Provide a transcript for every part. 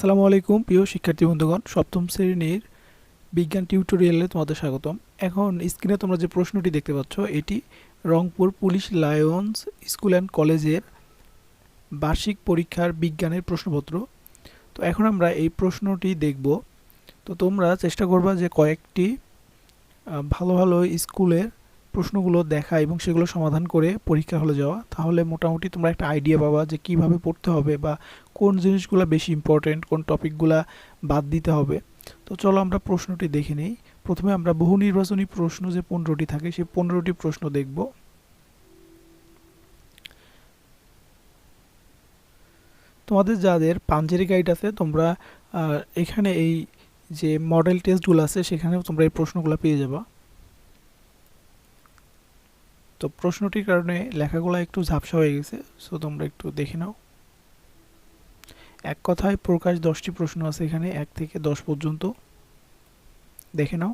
আসসালামু আলাইকুম, প্রিয় শিক্ষার্থী বন্ধুগণ। সপ্তম শ্রেণির বিজ্ঞান টিউটোরিয়ালে তোমাদের স্বাগতম। এখন স্ক্রিনে তোমরা যে প্রশ্নটি দেখতে পাচ্ছ, এটি Rangpur police lions school and কলেজের বার্ষিক পরীক্ষার বিজ্ঞানের প্রশ্নপত্র। তো এখন আমরা এই প্রশ্নটি দেখব। তো তোমরা চেষ্টা করবা যে কয়েকটি ভালো ভালো স্কুলের প্রশ্নগুলো দেখা এবং সেগুলো সমাধান করে পরীক্ষা হলে যাওয়া, তাহলে মোটামুটি তোমরা একটা আইডিয়া পাবা যে কীভাবে পড়তে হবে বা কোন জিনিসগুলো বেশি ইম্পর্টেন্ট কোন টপিকগুলা বাদ দিতে হবে। তো চলো আমরা প্রশ্নটি দেখে নিই। প্রথমে আমরা বহু নির্বাচনী প্রশ্ন যে পনেরোটি থাকে, সেই পনেরোটি প্রশ্ন দেখব। তোমাদের যাদের পাঞ্জেরি গাইড আছে, তোমরা এখানে এই যে মডেল টেস্টগুলো আছে, সেখানেও তোমরা এই প্রশ্নগুলো পেয়ে যাবা। তো প্রশ্নটির কারণে লেখাগুলো একটু ঝাপসা হয়ে গেছে সো তোমরা একটু দেখে নাও। এক কথায় প্রকাশ দশটি প্রশ্ন আছে এখানে, এক থেকে দশ পর্যন্ত। দেখে নাও।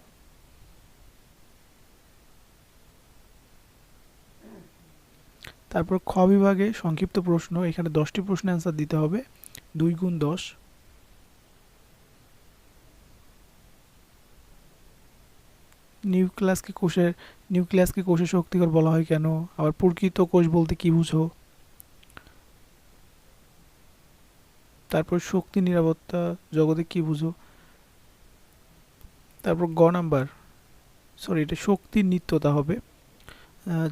তারপর খ বিভাগে সংক্ষিপ্ত প্রশ্ন, এখানে দশটি প্রশ্ন অ্যান্সার দিতে হবে, দুই গুণ দশ। নিউক্লিয়াসকে কোষের নিউক্লিয়াসকে কোষের শক্তিকর বলা হয় কেন? আবার প্রকৃত কোষ বলতে কি বুঝো? তারপর শক্তি নিরাপত্তা জগতে কি বুঝো? তারপর গ নাম্বার। সরি এটা শক্তির নিত্যতা হবে।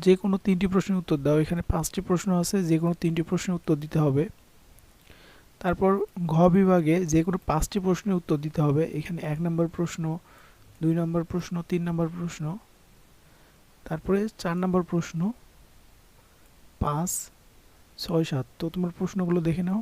যে কোনো তিনটি প্রশ্নের উত্তর দাও। এখানে পাঁচটি প্রশ্ন আছে, যে কোনো তিনটি প্রশ্নের উত্তর দিতে হবে। তারপর ঘ বিভাগে যে কোনো পাঁচটি প্রশ্নের উত্তর দিতে হবে। এখানে এক নম্বর প্রশ্ন দুই নম্বর প্রশ্ন, তিন নম্বর প্রশ্ন, তারপরে চার নম্বর প্রশ্ন, পাঁচ, ছয়, সাত। তো তোমার প্রশ্নগুলো দেখে নাও।